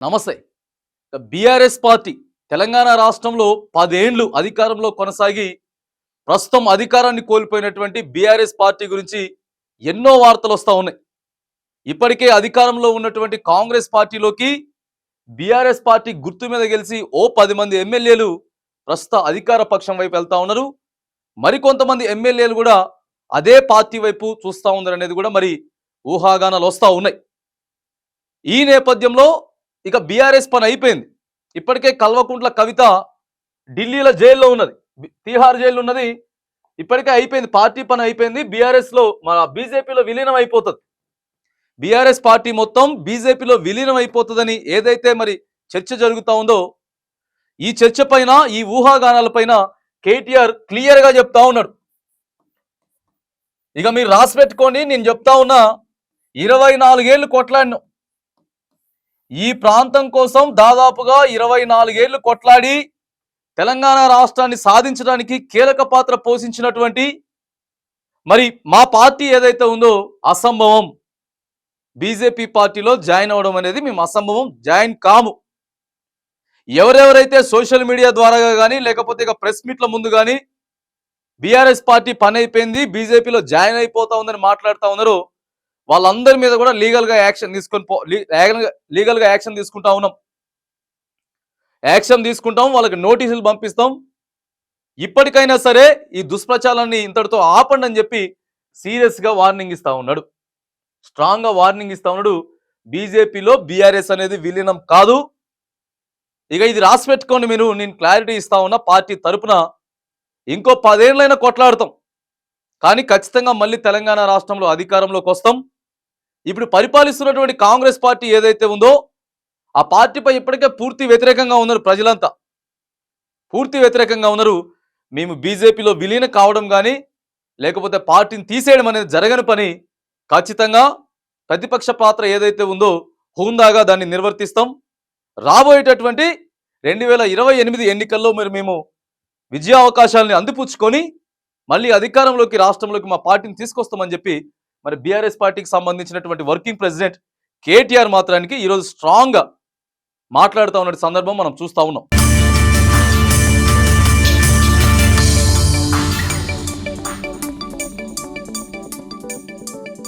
నమస్తే. BRS party Telangana రాష్ట్రంలో పదేండ్లు అధికారంలో కొనసాగి ప్రస్తుతం అధికారాన్ని కోల్పోయినటువంటి బీఆర్ఎస్ పార్టీ గురించి ఎన్నో వార్తలు వస్తూ ఉన్నాయి. ఇప్పటికే అధికారంలో ఉన్నటువంటి కాంగ్రెస్ పార్టీలోకి బీఆర్ఎస్ పార్టీ గుర్తు మీద గెలిచి ఓ పది మంది ఎమ్మెల్యేలు ప్రస్తుత అధికార పక్షం వైపు వెళ్తా ఉన్నారు. మరికొంతమంది ఎమ్మెల్యేలు కూడా అదే పార్టీ వైపు చూస్తూ ఉన్నారు అనేది కూడా మరి ఊహాగానాలు వస్తూ ఉన్నాయి. ఈ నేపథ్యంలో ఇక బీఆర్ఎస్ పని అయిపోయింది. ఇప్పటికే కల్వకుంట్ల కవిత ఢిల్లీలో జైల్లో ఉన్నది. తీహార్ జైలు ఉన్నది. ఇప్పటికే అయిపోయింది. పార్టీ పని అయిపోయింది. బీఆర్ఎస్లో మా మన బీజేపీలో విలీనం అయిపోతుంది. బీఆర్ఎస్ పార్టీ మొత్తం బీజేపీలో విలీనం అయిపోతుందని ఏదైతే మరి చర్చ జరుగుతూ ఉందో ఈ చర్చ పైన ఈ ఊహాగానాల పైన కేటీఆర్ క్లియర్గా చెప్తా ఉన్నాడు. ఇక మీరు రాసి పెట్టుకోండి. నేను చెప్తా ఉన్నా ఇరవై నాలుగేళ్ళు కొట్లాడిన. ఈ ప్రాంతం కోసం దాదాపుగా ఇరవై నాలుగేళ్ళు కొట్లాడి తెలంగాణ రాష్ట్రాన్ని సాధించడానికి కీలక పాత్ర పోషించినటువంటి మరి మా పార్టీ ఏదైతే ఉందో అసంభవం బీజేపీ పార్టీలో జాయిన్ అవ్వడం అనేది మేము అసంభవం జాయిన్ కాము. ఎవరెవరైతే సోషల్ మీడియా ద్వారా కానీ లేకపోతే ఇక ప్రెస్ మీట్ల ముందు కానీ బీఆర్ఎస్ పార్టీ పని అయిపోయింది బీజేపీలో జాయిన్ అయిపోతా ఉందని మాట్లాడుతూ ఉన్నారు వాళ్ళందరి మీద కూడా లీగల్గా యాక్షన్ తీసుకొని పో లీగల్గా యాక్షన్ తీసుకుంటా ఉన్నాం. యాక్షన్ తీసుకుంటాం వాళ్ళకి నోటీసులు పంపిస్తాం. ఇప్పటికైనా సరే ఈ దుష్ప్రచారాన్ని ఇంతటితో ఆపండి అని చెప్పి సీరియస్గా వార్నింగ్ ఇస్తా ఉన్నాడు. స్ట్రాంగ్గా వార్నింగ్ ఇస్తా ఉన్నాడు. బీజేపీలో బీఆర్ఎస్ అనేది విలీనం కాదు. ఇక ఇది రాసి పెట్టుకోండి మీరు నేను క్లారిటీ ఇస్తా ఉన్నా పార్టీ తరపున ఇంకో పదేళ్ళైనా కొట్లాడతాం. కానీ ఖచ్చితంగా మళ్ళీ తెలంగాణ రాష్ట్రంలో అధికారంలోకి వస్తాం. ఇప్పుడు పరిపాలిస్తున్నటువంటి కాంగ్రెస్ పార్టీ ఏదైతే ఉందో ఆ పార్టీపై ఇప్పటికే పూర్తి వ్యతిరేకంగా ఉన్నారు ప్రజలంతా. పూర్తి వ్యతిరేకంగా ఉన్నారు. మేము బీజేపీలో విలీనం కావడం కానీ లేకపోతే పార్టీని తీసేయడం అనేది జరగని పని. ఖచ్చితంగా ప్రతిపక్ష పాత్ర ఏదైతే ఉందో హుందాగా దాన్ని నిర్వర్తిస్తాం. రాబోయేటటువంటి రెండు వేల ఇరవై ఎనిమిది ఎన్నికల్లో మరి మేము విజయావకాశాలని అందిపుచ్చుకొని మళ్ళీ అధికారంలోకి రాష్ట్రంలోకి మా పార్టీని తీసుకొస్తామని చెప్పి మరి బీఆర్ఎస్ పార్టీకి సంబంధించినటువంటి వర్కింగ్ ప్రెసిడెంట్ కేటీఆర్ మాత్రానికి ఈరోజు స్ట్రాంగ్గా మాట్లాడుతూ ఉన్న సందర్భం మనం చూస్తూ ఉన్నాం.